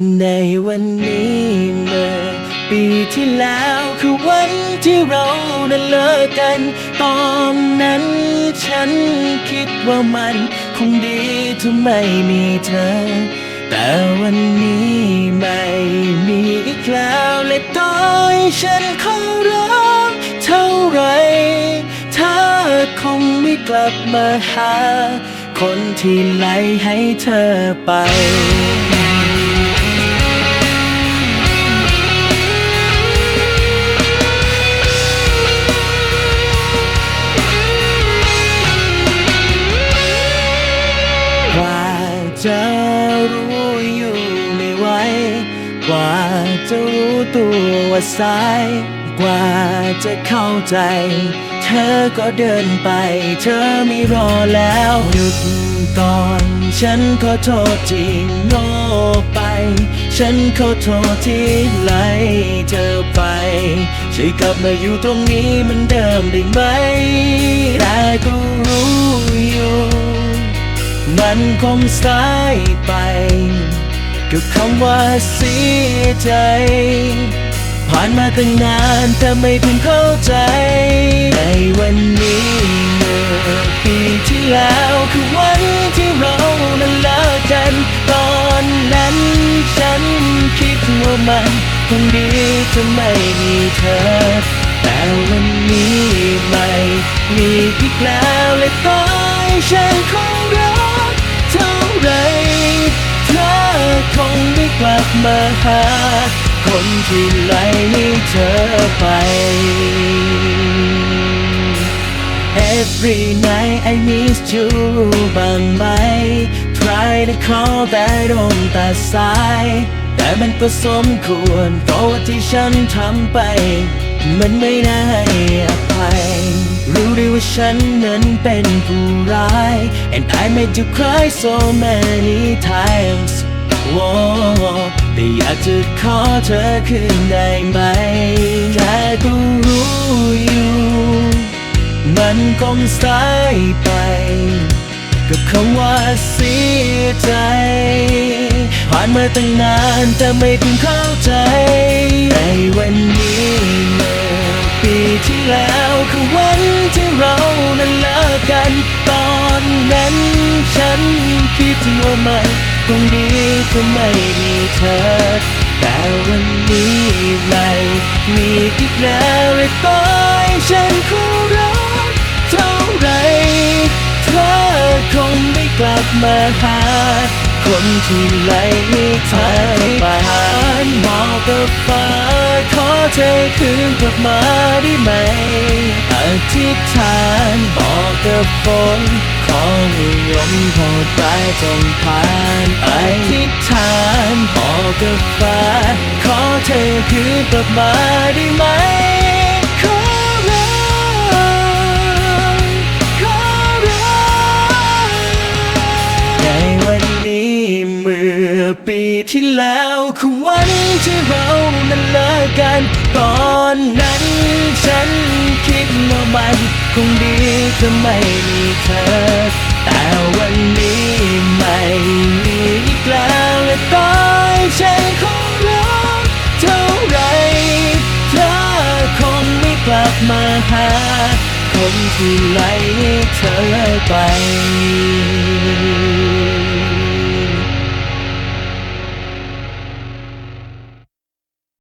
ในวันนี้เมื่อปีที่แล้วคือวันที่เรานั้นเลิกกัน ตอนนั้นฉันคิดว่ามันคงดีถ้าไม่มีเธอ แต่วันนี้ไม่มีอีกแล้วและต่อยฉันขอร้องเท่าไหรเธอคงไม่กลับมาหา คนที่ไล่ให้เธอไป กว่าจะรู้ตัวว่าสายกว่าจะเข้าใจ เธอก็เดินไป เธอไม่รอแล้วหยุดก่อนฉันขอโทษที่โง่ไป ฉันขอโทษที่ไล่เธอไปช่วยกลับมาอยู่ตรงนี้มันเดิมได้ไหมแต่ก็รู้อยู่ มันคงสายไป กับคำว่าเสียใจ ผ่านมาตั้งนานแต่ไม่เพิ่งเข้าใจ ในวันนี้เมื่อปีที่แล้วคือวันที่เรานั้นเลิกกัน ตอนนั้นฉันคิดว่ามันคงดีถ้าไม่มีเธอ แต่วันนี้ไม่มีอีกแล้วและต้อยฉันคงรัก คงไม่กลับมาหา คนที่ไล่ให้เธอไป Every night I miss you บ้างไหม Try to call แต่โดนตัดสายแต่มันก็สมควรเพราะว่าที่ฉันทำไป มันไม่น่าให้อภัย รู้ดีว่าฉันนั้นเป็นผู้ร้าย And I made you cry so many times โอ้แต่อยากจะขอเธอคืนได้ไหมแต่ก็รู้อยู่ มันคงสายไป กับคำว่าเสียใจผ่านมาตั้งนานแต่ไม่เพิ่งเข้าใจ ในวันนี้เมื่อปีที่แล้วคือวันที่เรานั้นเลิกกัน ตอนนั้นฉันคิดว่ามัน คงดีถ้าไม่มีเธอ แต่วันนี้ไม่มีอีกแล้วเลยต้อยฉันคงรักเท่าไรเธอคงไม่กลับมาหา คนที่ไล่ให้เธอไปบอกกับฟ้าขอเธอคืนกลับมาได้ไหมอธิษฐานบอกกับฝน ขอให้ลมโหดร้ายจงผ่านอธิษฐานบอกับฟ้า ขอเธอคืนกลับมาได้ไหมขอร้องขอร้องในวันนี้เมื่อปีที่แล้วคือวันที่เรานั้นเลิกกันตอนนั้น คิดว่ามันคงดีถ้าไม่มีเธอ แต่วันนี้ไม่มีอีกแล้วและต้อยฉันคงรักเท่าไรเธอคงไม่กลับมาหา คนที่ไล่เธอไป